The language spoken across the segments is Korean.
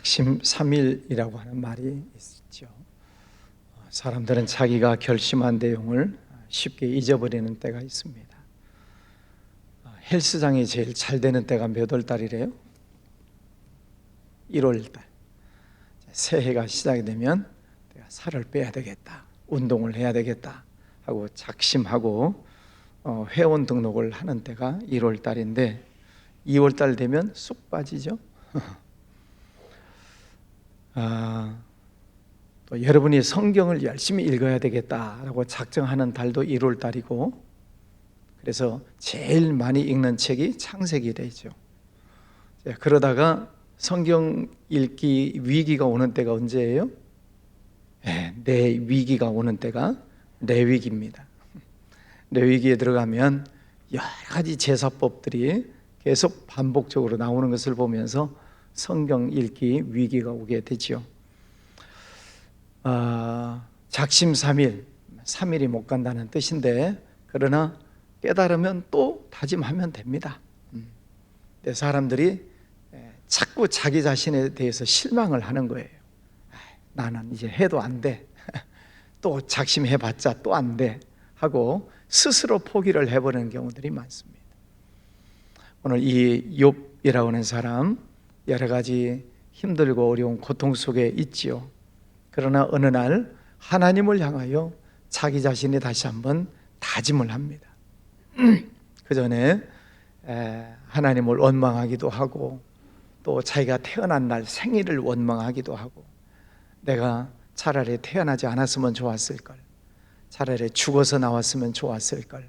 작심삼일이라고 하는 말이 있죠. 사람들은 자기가 결심한 내용을 쉽게 잊어버리는 때가 있습니다. 헬스장이 제일 잘 되는 때가 몇 월 달이래요? 1월 달. 새해가 시작이 되면 내가 살을 빼야 되겠다. 운동을 해야 되겠다. 하고 작심하고 어, 회원 등록을 하는 때가 1월 달인데 2월 달 되면 쑥 빠지죠. 아, 또 여러분이 성경을 열심히 읽어야 되겠다라고 작정하는 달도 1월 달이고 그래서 제일 많이 읽는 책이 창세기래죠. 그러다가 성경 읽기 위기가 오는 때가 언제예요? 네, 내 위기가 오는 때가 레위기입니다. 레위기에 들어가면 여러 가지 제사법들이 계속 반복적으로 나오는 것을 보면서 성경 읽기 위기가 오게 되지요. 아, 작심 삼일, 삼일이 못 간다는 뜻인데 그러나 깨달으면 또 다짐하면 됩니다. 음. 근데 사람들이 자꾸 자기 자신에 대해서 실망을 하는 거예요. 나는 이제 해도 안 돼. 또 작심해봤자 또 안 돼. 하고 스스로 포기를 해버리는 경우들이 많습니다. 오늘 이 욥이라고 하는 사람 여러 가지 힘들고 어려운 고통 속에 있지요. 그러나 어느 날 하나님을 향하여 자기 자신이 다시 한번 다짐을 합니다. 그 전에 하나님을 원망하기도 하고 또 자기가 태어난 날 생일을 원망하기도 하고 내가 차라리 태어나지 않았으면 좋았을 걸. 차라리 죽어서 나왔으면 좋았을 걸.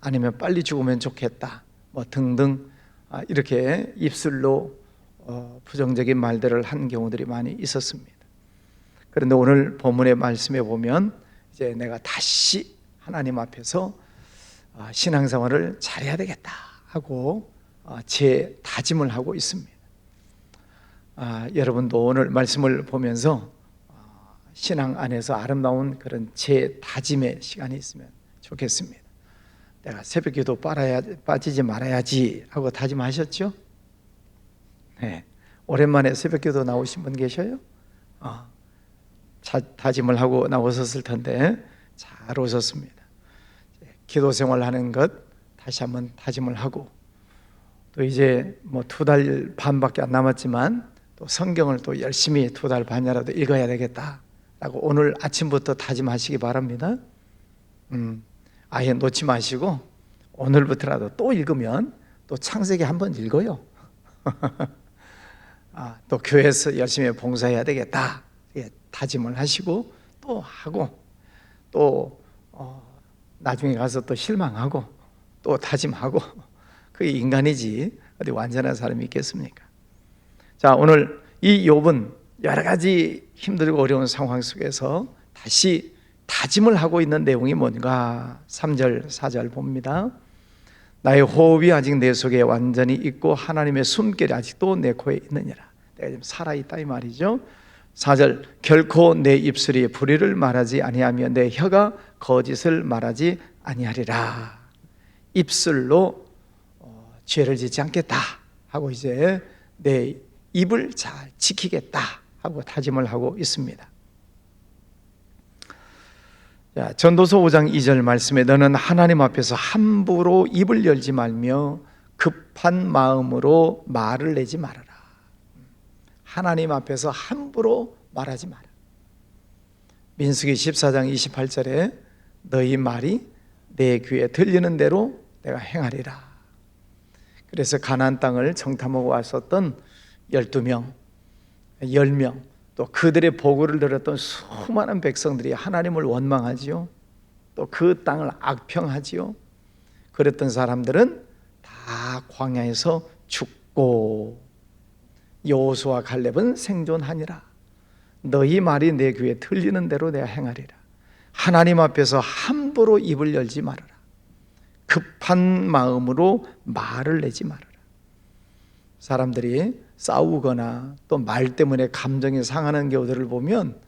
아니면 빨리 죽으면 좋겠다. 뭐 등등 아, 이렇게 입술로 어, 부정적인 말들을 한 경우들이 많이 있었습니다. 그런데 오늘 본문의 말씀에 보면 이제 내가 다시 하나님 앞에서 아, 신앙생활을 잘해야 되겠다 하고 아, 제 다짐을 하고 있습니다. 아, 여러분도 오늘 말씀을 보면서 신앙 안에서 아름다운 그런 제 다짐의 시간이 있으면 좋겠습니다. 내가 새벽 기도 빨아야 빠지지 말아야지 하고 다짐하셨죠? 네. 오랜만에 새벽기도 나오신 분 계셔요? 어, 자, 다짐을 하고 나오셨을 텐데 잘 오셨습니다. 기도 생활하는 것 다시 한번 다짐을 하고 또 이제 뭐 두 달 반밖에 안 남았지만 또 성경을 또 열심히 두 달 반이라도 읽어야 되겠다라고 오늘 아침부터 다짐하시기 바랍니다. 음, 아예 놓지 마시고 오늘부터라도 또 읽으면 또 창세기 한번 읽어요. 아, 또 교회에서 열심히 봉사해야 되겠다. 예, 다짐을 하시고 또 하고 또 어, 나중에 가서 또 실망하고 또 다짐하고 그게 인간이지 어디 완전한 사람이 있겠습니까? 자 오늘 이 욥은 여러 가지 힘들고 어려운 상황 속에서 다시 다짐을 하고 있는 내용이 뭔가 3절 4절 봅니다. 나의 호흡이 아직 내 속에 완전히 있고 하나님의 숨결이 아직도 내 코에 있느니라. 내가 지금 살아 있다 이 말이죠. 4절 결코 내 입술이 불의를 말하지 아니하며 내 혀가 거짓을 말하지 아니하리라. 입술로 어, 죄를 짓지 않겠다 하고 이제 내 입을 잘 지키겠다 하고 다짐을 하고 있습니다. 자, 전도서 5장 2절 말씀에 너는 하나님 앞에서 함부로 입을 열지 말며 급한 마음으로 말을 내지 말아라. 하나님 앞에서 함부로 말하지 마라. 민수기 14장 28절에 너희 말이 내 귀에 들리는 대로 내가 행하리라. 그래서 가나안 땅을 정탐하고 왔었던 12명, 10명, 또 그들의 보고를 들었던 수많은 백성들이 하나님을 원망하지요. 또 그 땅을 악평하지요. 그랬던 사람들은 다 광야에서 죽고 여호수아 갈렙은 생존하니라. 너희 말이 내 귀에 들리는 대로 내가 행하리라. 하나님 앞에서 함부로 입을 열지 말아라. 급한 마음으로 말을 내지 말아라. 사람들이 싸우거나 또 말 때문에 감정이 상하는 경우들을 보면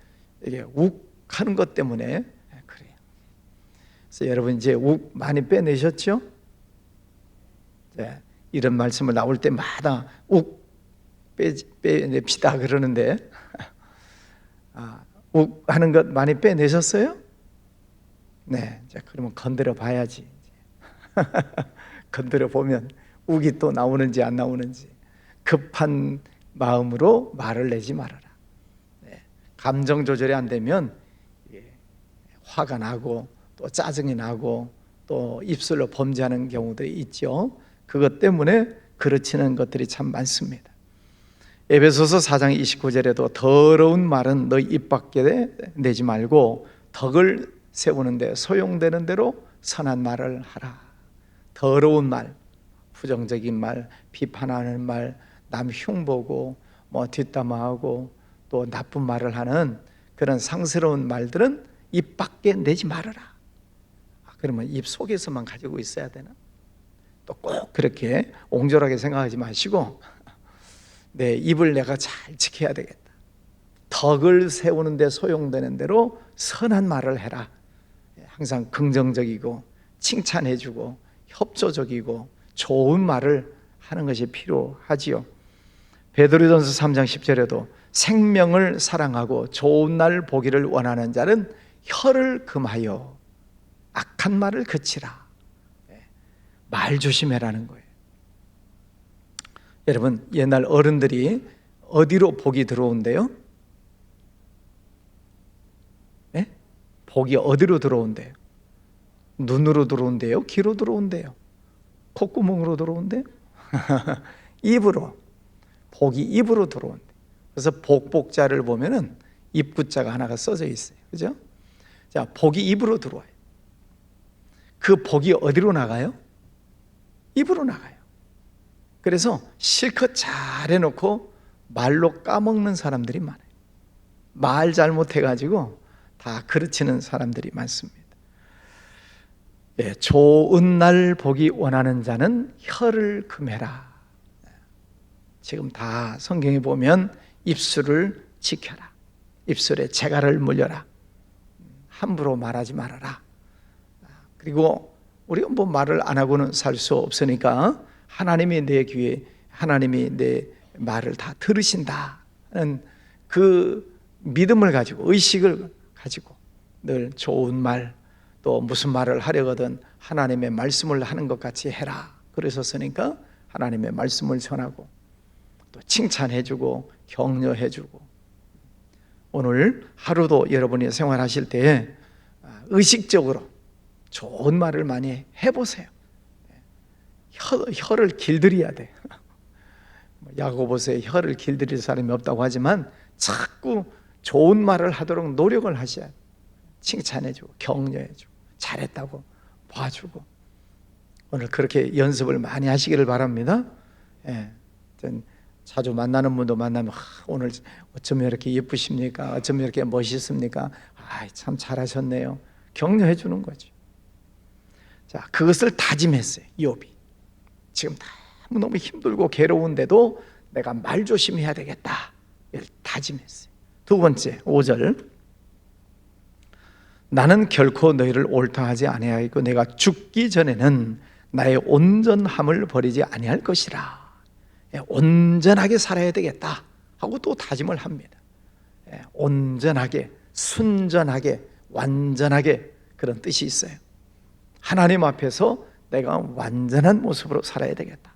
이게 욱하는 것 때문에 그래요. 그래서 여러분 이제 욱 많이 빼내셨죠? 네, 이런 말씀을 나올 때마다 욱 빼, 빼냅시다 그러는데 아, 욱 하는 것 많이 빼내셨어요? 네, 자 그러면 건드려 봐야지. 건드려 보면 욱이 또 나오는지 안 나오는지 급한 마음으로 말을 내지 말아라. 네, 감정 조절이 안 되면 예, 화가 나고 또 짜증이 나고 또 입술로 범죄하는 경우들이 있죠. 그것 때문에 그르치는 것들이 참 많습니다. 에베소서 4장 29절에도 더러운 말은 너희 입 밖에 내지 말고 덕을 세우는데 소용되는 대로 선한 말을 하라. 더러운 말, 부정적인 말, 비판하는 말, 남 흉보고 뭐 뒷담화하고 또 나쁜 말을 하는 그런 상스러운 말들은 입 밖에 내지 말아라. 아, 그러면 입 속에서만 가지고 있어야 되나? 또 꼭 그렇게 옹졸하게 생각하지 마시고 내 입을 내가 잘 지켜야 되겠다. 덕을 세우는데 소용되는 대로 선한 말을 해라. 항상 긍정적이고 칭찬해주고 협조적이고 좋은 말을 하는 것이 필요하지요. 베드로전서 3장 10절에도 생명을 사랑하고 좋은 날 보기를 원하는 자는 혀를 금하여 악한 말을 그치라. 예, 말 조심해라는 거예요. 여러분 옛날 어른들이 어디로 복이 들어온대요? 네? 복이 어디로 들어온대요? 눈으로 들어온대요? 귀로 들어온대요? 콧구멍으로 들어온대요? 입으로 복이 입으로 들어온대. 그래서 복복자를 보면은 입구자가 하나가 써져 있어요. 그죠? 자, 복이 입으로 들어와요. 그 복이 어디로 나가요? 입으로 나가요. 그래서 실컷 잘 해놓고 말로 까먹는 사람들이 많아요. 말 잘못해가지고 다 그르치는 사람들이 많습니다. 예, 좋은 날 보기 원하는 자는 혀를 금해라. 지금 다 성경에 보면 입술을 지켜라. 입술에 재갈을 물려라. 함부로 말하지 말아라. 그리고 우리가 뭐 말을 안 하고는 살 수 없으니까 하나님이 내 귀에 하나님이 내 말을 다 들으신다는 그 믿음을 가지고 의식을 가지고 늘 좋은 말 또 무슨 말을 하려거든 하나님의 말씀을 하는 것 같이 해라. 그러셨으니까 하나님의 말씀을 전하고 또 칭찬해주고 격려해주고 오늘 하루도 여러분이 생활하실 때 의식적으로 좋은 말을 많이 해보세요. 혀, 혀를 길들여야 돼. 야고보서에 혀를 길들일 사람이 없다고 하지만 자꾸 좋은 말을 하도록 노력을 하셔야 돼. 칭찬해주고 격려해주고 잘했다고 봐주고 오늘 그렇게 연습을 많이 하시기를 바랍니다. 예, 자주 만나는 분도 만나면 아, 오늘 어쩜 이렇게 예쁘십니까? 어쩜 이렇게 멋있습니까? 아, 참 잘하셨네요. 격려해 주는 거죠. 자, 그것을 다짐했어요. 욥이. 지금 너무 너무 힘들고 괴로운데도 내가 말 조심해야 되겠다. 다짐했어요. 두 번째, 5절. 나는 결코 너희를 옳다 하지 아니하고 내가 죽기 전에는 나의 온전함을 버리지 아니할 것이라. 예, 온전하게 살아야 되겠다 하고 또 다짐을 합니다. 예, 온전하게, 순전하게, 완전하게 그런 뜻이 있어요. 하나님 앞에서 내가 완전한 모습으로 살아야 되겠다.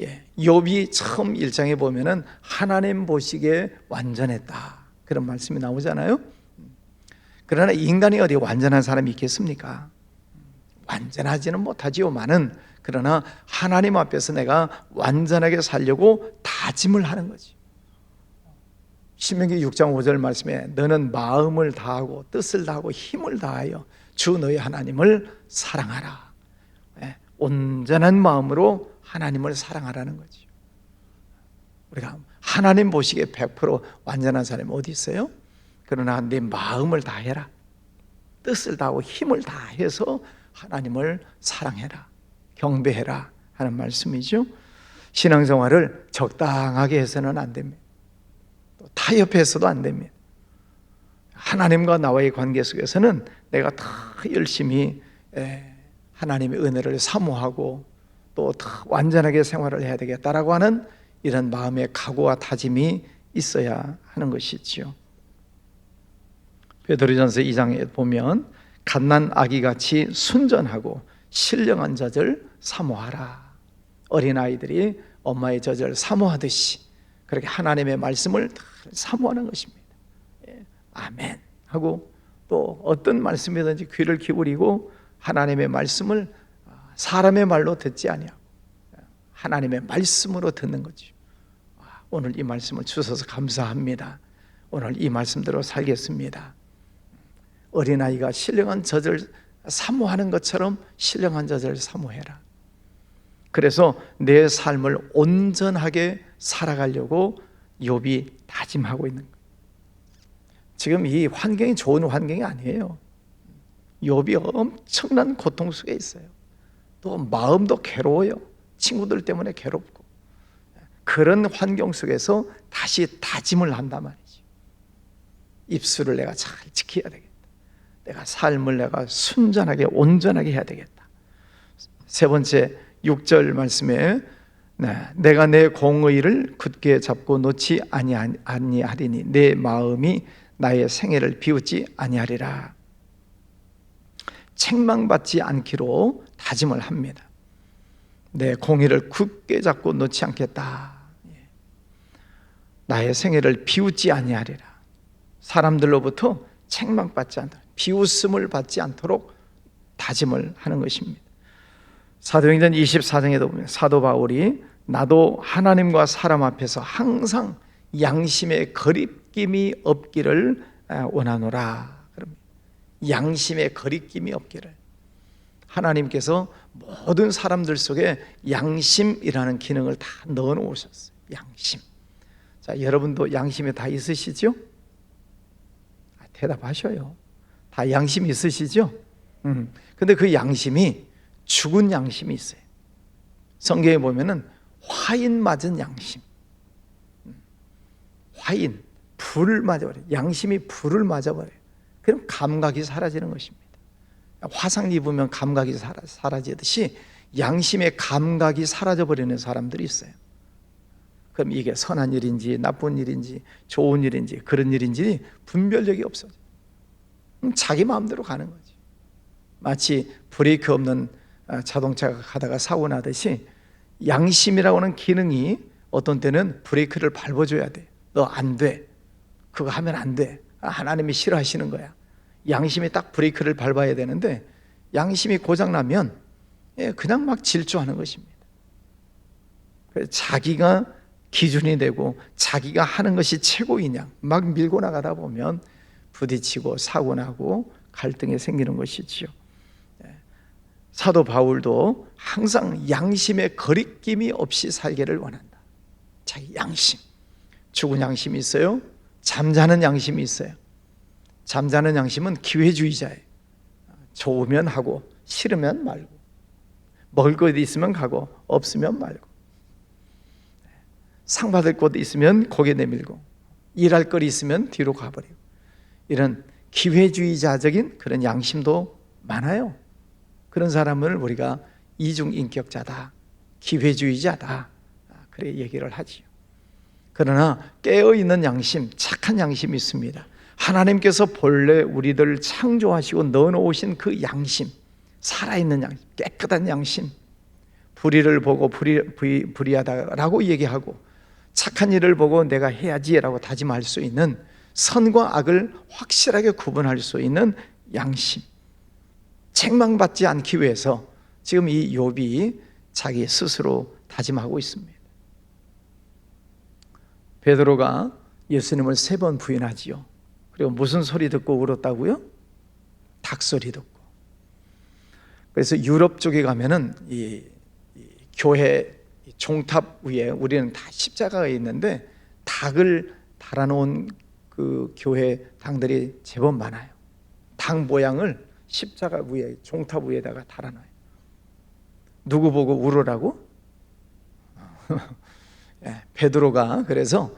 예, 욥이 처음 1장에 보면은 하나님 보시기에 완전했다. 그런 말씀이 나오잖아요. 그러나 인간이 어디 완전한 사람이 있겠습니까? 완전하지는 못하지요만은 그러나 하나님 앞에서 내가 완전하게 살려고 다짐을 하는 거지. 신명기 6장 5절 말씀에 너는 마음을 다하고 뜻을 다하고 힘을 다하여 주 너희 하나님을 사랑하라. 예, 온전한 마음으로 하나님을 사랑하라는 거지. 우리가 하나님 보시기에 100% 완전한 사람이 어디 있어요? 그러나 네 마음을 다해라. 뜻을 다하고 힘을 다해서 하나님을 사랑해라. 경배해라 하는 말씀이죠. 신앙생활을 적당하게 해서는 안 됩니다. 또 타협해서도 안 됩니다. 하나님과 나와의 관계 속에서는 내가 더 열심히 하나님의 은혜를 사모하고 또더 완전하게 생활을 해야 되겠다라고 하는 이런 마음의 각오와 다짐이 있어야 하는 것이지요. 베드로전서 2장에 보면 갓난 아기 같이 순전하고 신령한 젖을 사모하라. 어린 아이들이 엄마의 젖을 사모하듯이 그렇게 하나님의 말씀을 사모하는 것입니다. 예, 아멘 하고 또 어떤 말씀이든지 귀를 기울이고 하나님의 말씀을 사람의 말로 듣지 아니하고 하나님의 말씀으로 듣는 거죠. 아, 오늘 이 말씀을 주셔서 감사합니다. 오늘 이 말씀대로 살겠습니다. 어린아이가 신령한 젖을 사모하는 것처럼 신령한 젖을 사모해라. 그래서 내 삶을 온전하게 살아가려고 욥이 다짐하고 있는 거예요. 지금 이 환경이 좋은 환경이 아니에요. 욥이 엄청난 고통 속에 있어요. 또 마음도 괴로워요. 친구들 때문에 괴롭고 그런 환경 속에서 다시 다짐을 한단 말이죠. 입술을 내가 잘 지켜야 되겠다. 내가 삶을 내가 순전하게 온전하게 해야 되겠다. 세 번째 6절 말씀에 네, 내가 내 공의를 굳게 잡고 놓지 아니하리니 내 마음이 나의 생애를 비웃지 아니하리라. 책망받지 않기로 다짐을 합니다. 내 공의를 굳게 잡고 놓지 않겠다. 예. 나의 생애를 비웃지 아니하리라. 사람들로부터 책망받지 않도록 비웃음을 받지 않도록 다짐을 하는 것입니다. 사도행전 24장에도 보면 사도 바울이 나도 하나님과 사람 앞에서 항상 양심의 거리낌이 없기를 원하노라. 양심의 거리낌이 없기를 하나님께서 모든 사람들 속에 양심이라는 기능을 다 넣어 놓으셨어요. 양심. 자, 여러분도 양심이 다 있으시죠? 아, 대답하셔요. 다 양심이 있으시죠? 음. 근데 그 양심이 죽은 양심이 있어요. 성경에 보면은 화인 맞은 양심. 음. 화인, 불을 맞아버려요. 양심이 불을 맞아버려요. 그럼 감각이 사라지는 것입니다. 화상 입으면 감각이 사라지듯이 양심의 감각이 사라져버리는 사람들이 있어요. 그럼 이게 선한 일인지 나쁜 일인지 좋은 일인지 그런 일인지 분별력이 없어져. 자기 마음대로 가는 거지. 마치 브레이크 없는 아, 자동차가 가다가 사고 나듯이 양심이라고 하는 기능이 어떤 때는 브레이크를 밟아줘야 돼. 너 안 돼. 그거 하면 안 돼. 아, 하나님이 싫어하시는 거야. 양심이 딱 브레이크를 밟아야 되는데 양심이 고장나면 예, 그냥 막 질주하는 것입니다. 자기가 기준이 되고 자기가 하는 것이 최고이냐 막 밀고 나가다 보면 부딪히고 사고 나고 갈등이 생기는 것이지요. 예. 사도 바울도 항상 양심의 거리낌이 없이 살기를 원한다. 자기 양심. 죽은 양심이 있어요. 잠자는 양심이 있어요. 잠자는 양심은 기회주의자예요. 좋으면 하고 싫으면 말고 먹을 것 있으면 가고 없으면 말고 상 받을 곳 있으면 고개 내밀고 일할 거리 있으면 뒤로 가버리고 이런 기회주의자적인 그런 양심도 많아요. 그런 사람을 우리가 이중 인격자다, 기회주의자다 그래 얘기를 하지요. 그러나 깨어 있는 양심, 착한 양심이 있습니다. 하나님께서 본래 우리들 창조하시고 넣어놓으신 그 양심, 살아있는 양심, 깨끗한 양심, 불의를 보고 불의, 불의, 불의하다라고 얘기하고 착한 일을 보고 내가 해야지라고 다짐할 수 있는 선과 악을 확실하게 구분할 수 있는 양심. 책망받지 않기 위해서 지금 이 욥이 자기 스스로 다짐하고 있습니다. 베드로가 예수님을 세 번 부인하지요. 그리고 무슨 소리 듣고 울었다고요? 닭 소리 듣고. 그래서 유럽 쪽에 가면은 이, 이 교회 종탑 위에 우리는 다 십자가가 있는데 닭을 달아놓은 그 교회 당들이 제법 많아요. 닭 모양을 십자가 위에 종탑 위에다가 달아놔요. 누구 보고 울으라고? 예, 베드로가 그래서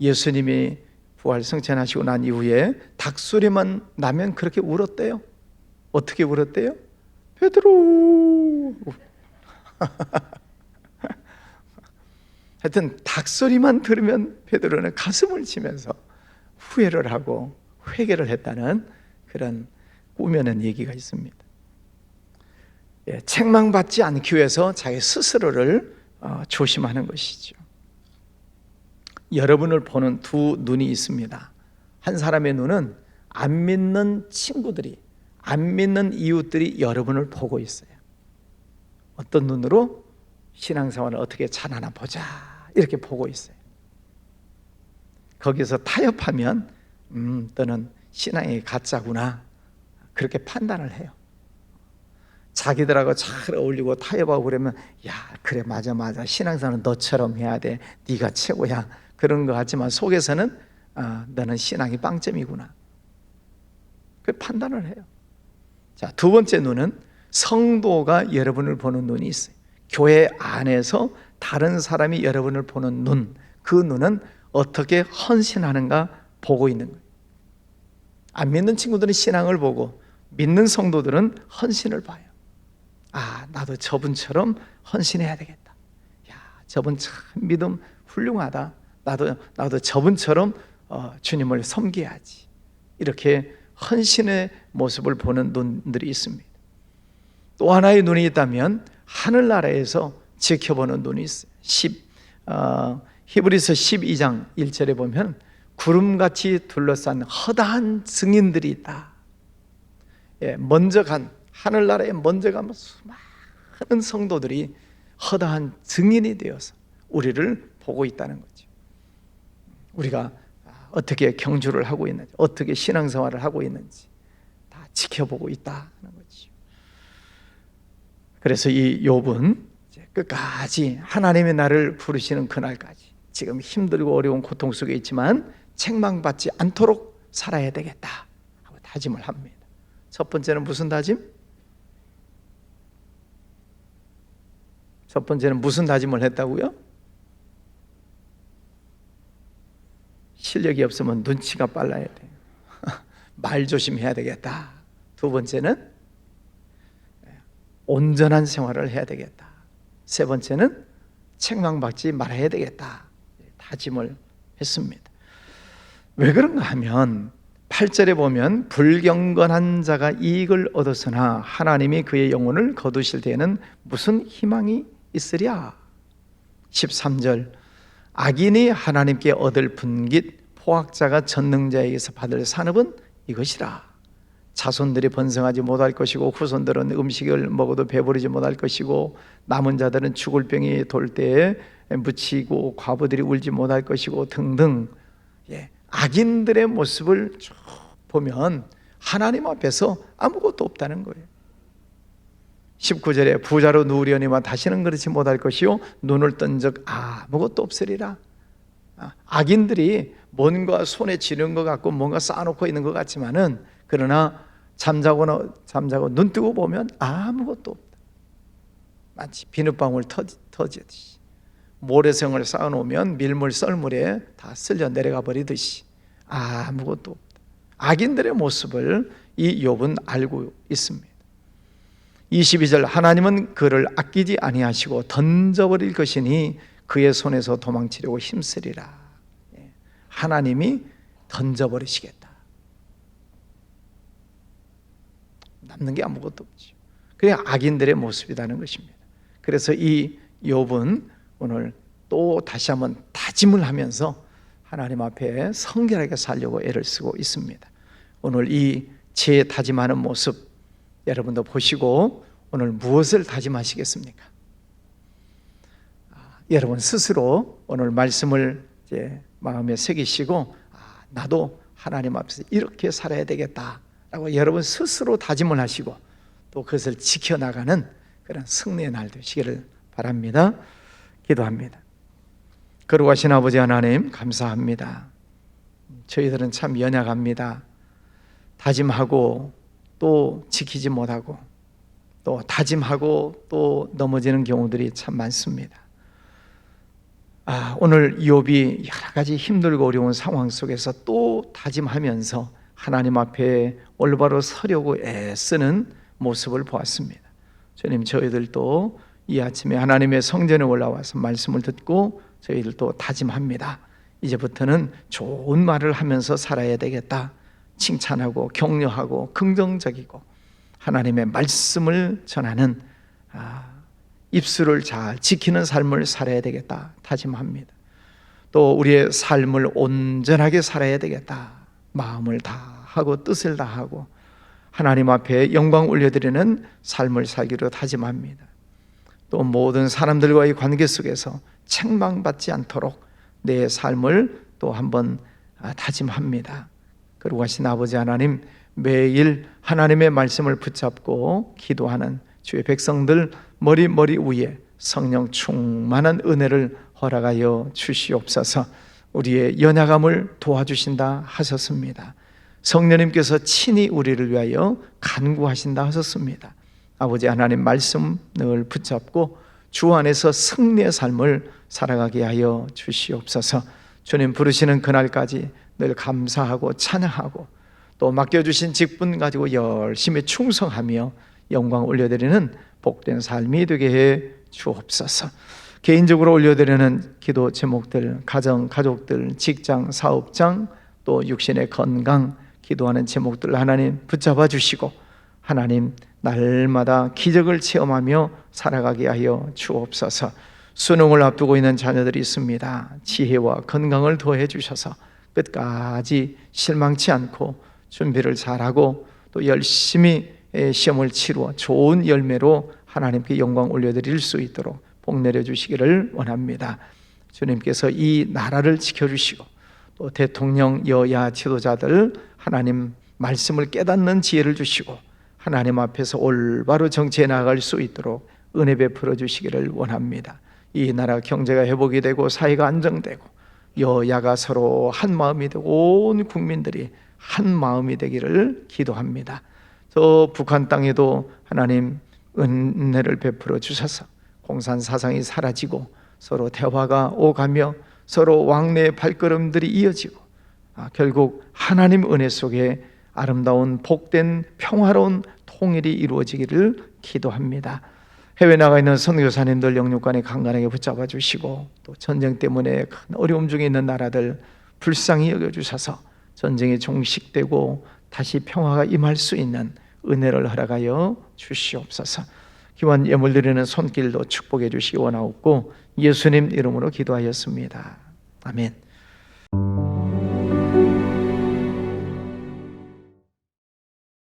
예수님이 부활 성천하시고 난 이후에 닭소리만 나면 그렇게 울었대요. 어떻게 울었대요? 베드로. 하여튼 닭소리만 들으면 베드로는 가슴을 치면서 후회를 하고 회개를 했다는 그런 꾸며낸 얘기가 있습니다. 예, 책망받지 않기 위해서 자기 스스로를 어, 조심하는 것이죠. 여러분을 보는 두 눈이 있습니다. 한 사람의 눈은 안 믿는 친구들이, 안 믿는 이웃들이 여러분을 보고 있어요. 어떤 눈으로 신앙생활을 어떻게 잘하나 보자 이렇게 보고 있어요. 거기서 타협하면 음, 너는 신앙이 가짜구나 그렇게 판단을 해요. 자기들하고 잘 어울리고 타협하고 그러면 야 그래 맞아 맞아 신앙생활은 너처럼 해야 돼 네가 최고야 그런 거 하지만 속에서는 아, 너는 신앙이 빵점이구나 그 판단을 해요. 자 두 번째 눈은 성도가 여러분을 보는 눈이 있어요. 교회 안에서 다른 사람이 여러분을 보는 눈, 그 눈은 어떻게 헌신하는가 보고 있는 거예요. 안 믿는 친구들은 신앙을 보고 믿는 성도들은 헌신을 봐요. 아, 나도 저분처럼 헌신해야 되겠다. 야, 저분 참 믿음 훌륭하다. 나도 나도 저분처럼 어, 주님을 섬겨야지. 이렇게 헌신의 모습을 보는 눈들이 있습니다. 또 하나의 눈이 있다면 하늘나라에서 지켜보는 눈이 있어요. 10, 어, 히브리서 12장 1절에 보면 구름같이 둘러싼 허다한 증인들이 있다. 예, 먼저 간 하늘나라에 먼저 간 수많은 성도들이 허다한 증인이 되어서 우리를 보고 있다는 거죠. 우리가 어떻게 경주를 하고 있는지, 어떻게 신앙생활을 하고 있는지 다 지켜보고 있다는 거죠. 그래서 이 욥은 끝까지 하나님의 나를 부르시는 그날까지 지금 힘들고 어려운 고통 속에 있지만 책망받지 않도록 살아야 되겠다 하고 다짐을 합니다. 첫 번째는 무슨 다짐? 첫 번째는 무슨 다짐을 했다고요? 실력이 없으면 눈치가 빨라야 돼. 말 조심해야 되겠다. 두 번째는 온전한 생활을 해야 되겠다. 세 번째는 책망받지 말아야 되겠다. 다짐을 했습니다. 왜 그런가 하면 8절에 보면 불경건한 자가 이익을 얻었으나 하나님이 그의 영혼을 거두실 때에는 무슨 희망이 있으랴? 13절 악인이 하나님께 얻을 분깃 포악자가 전능자에게서 받을 산업은 이것이라 자손들이 번성하지 못할 것이고 후손들은 음식을 먹어도 배부르지 못할 것이고 남은 자들은 죽을 병이 돌 때에 묻히고 과부들이 울지 못할 것이고 등등 예, 악인들의 모습을 쭉 보면 하나님 앞에서 아무것도 없다는 거예요. 19절에 부자로 누우려니와 다시는 그렇지 못할 것이요 눈을 뜬 적 아무것도 없으리라. 아, 악인들이 뭔가 손에 쥐는 것 같고 뭔가 쌓아놓고 있는 것 같지만은 그러나 잠자거나 잠자고 눈 뜨고 보면 아무것도 없다. 마치 비눗방울 터지, 터지듯이 모래성을 쌓아놓으면 밀물 썰물에 다 쓸려 내려가 버리듯이 아무것도 없다. 악인들의 모습을 이 욥은 알고 있습니다. 22절 하나님은 그를 아끼지 아니하시고 던져버릴 것이니 그의 손에서 도망치려고 힘쓰리라. 예. 하나님이 던져버리시겠다. 남는 게 아무것도 없죠. 그게 악인들의 모습이라는 것입니다. 그래서 이 욥은 오늘 또 다시 한번 다짐을 하면서 하나님 앞에 성결하게 살려고 애를 쓰고 있습니다. 오늘 이제 다짐하는 모습 여러분도 보시고 오늘 무엇을 다짐하시겠습니까? 아, 여러분 스스로 오늘 말씀을 이제 마음에 새기시고 아, 나도 하나님 앞에서 이렇게 살아야 되겠다라고 여러분 스스로 다짐을 하시고 또 그것을 지켜나가는 그런 승리의 날 되시기를 바랍니다. 기도합니다. 거룩하신 아버지 하나님 감사합니다. 저희들은 참 연약합니다. 다짐하고 또 지키지 못하고 또 다짐하고 또 넘어지는 경우들이 참 많습니다. 아, 오늘 이욥이 여러 가지 힘들고 어려운 상황 속에서 또 다짐하면서 하나님 앞에 올바로 서려고 애쓰는 모습을 보았습니다. 주님 저희들도 이 아침에 하나님의 성전에 올라와서 말씀을 듣고 저희들도 다짐합니다. 이제부터는 좋은 말을 하면서 살아야 되겠다. 칭찬하고 격려하고 긍정적이고 하나님의 말씀을 전하는 아, 입술을 잘 지키는 삶을 살아야 되겠다. 다짐합니다. 또 우리의 삶을 온전하게 살아야 되겠다. 마음을 다 하고 뜻을 다 하고 하나님 앞에 영광 올려드리는 삶을 살기로 다짐합니다. 또 모든 사람들과의 관계 속에서 책망받지 않도록 내 삶을 또 한번 아, 다짐합니다. 그러고 하신 아버지 하나님 매일 하나님의 말씀을 붙잡고 기도하는 주의 백성들 머리 머리 위에 성령 충만한 은혜를 허락하여 주시옵소서. 우리의 연약함을 도와주신다 하셨습니다. 성령님께서 친히 우리를 위하여 간구하신다 하셨습니다. 아버지 하나님 말씀 늘 붙잡고 주 안에서 승리의 삶을 살아가게 하여 주시옵소서. 주님 부르시는 그날까지 늘 감사하고 찬양하고 또 맡겨주신 직분 가지고 열심히 충성하며 영광 올려드리는 복된 삶이 되게 해 주옵소서. 개인적으로 올려드리는 기도 제목들, 가정, 가족들, 직장, 사업장, 또 육신의 건강, 기도하는 제목들 하나님 붙잡아 주시고 하나님 날마다 기적을 체험하며 살아가게 하여 주옵소서. 수능을 앞두고 있는 자녀들이 있습니다. 지혜와 건강을 더해 주셔서 끝까지 실망치 않고 준비를 잘하고 또 열심히 시험을 치루어 좋은 열매로 하나님께 영광 올려드릴 수 있도록 복 내려 주시기를 원합니다. 주님께서 이 나라를 지켜주시고 또 대통령 여야 지도자들 하나님 말씀을 깨닫는 지혜를 주시고 하나님 앞에서 올바로 정치해 나갈 수 있도록 은혜 베풀어 주시기를 원합니다. 이 나라 경제가 회복이 되고 사회가 안정되고 여야가 서로 한 마음이 되고 온 국민들이 한 마음이 되기를 기도합니다. 저 북한 땅에도 하나님 은혜를 베풀어 주셔서 공산 사상이 사라지고 서로 대화가 오가며 서로 왕래의 발걸음들이 이어지고 아, 결국 하나님 은혜 속에 아름다운 복된 평화로운 통일이 이루어지기를 기도합니다. 해외 나가 있는 선교사님들 영육간에 강건하게 붙잡아 주시고 또 전쟁 때문에 큰 어려움 중에 있는 나라들 불쌍히 여겨 주셔서 전쟁이 종식되고 다시 평화가 임할 수 있는 은혜를 허락하여 주시옵소서. 기원 예물 드리는 손길도 축복해 주시기 원하옵고 예수님 이름으로 기도하였습니다. 아멘.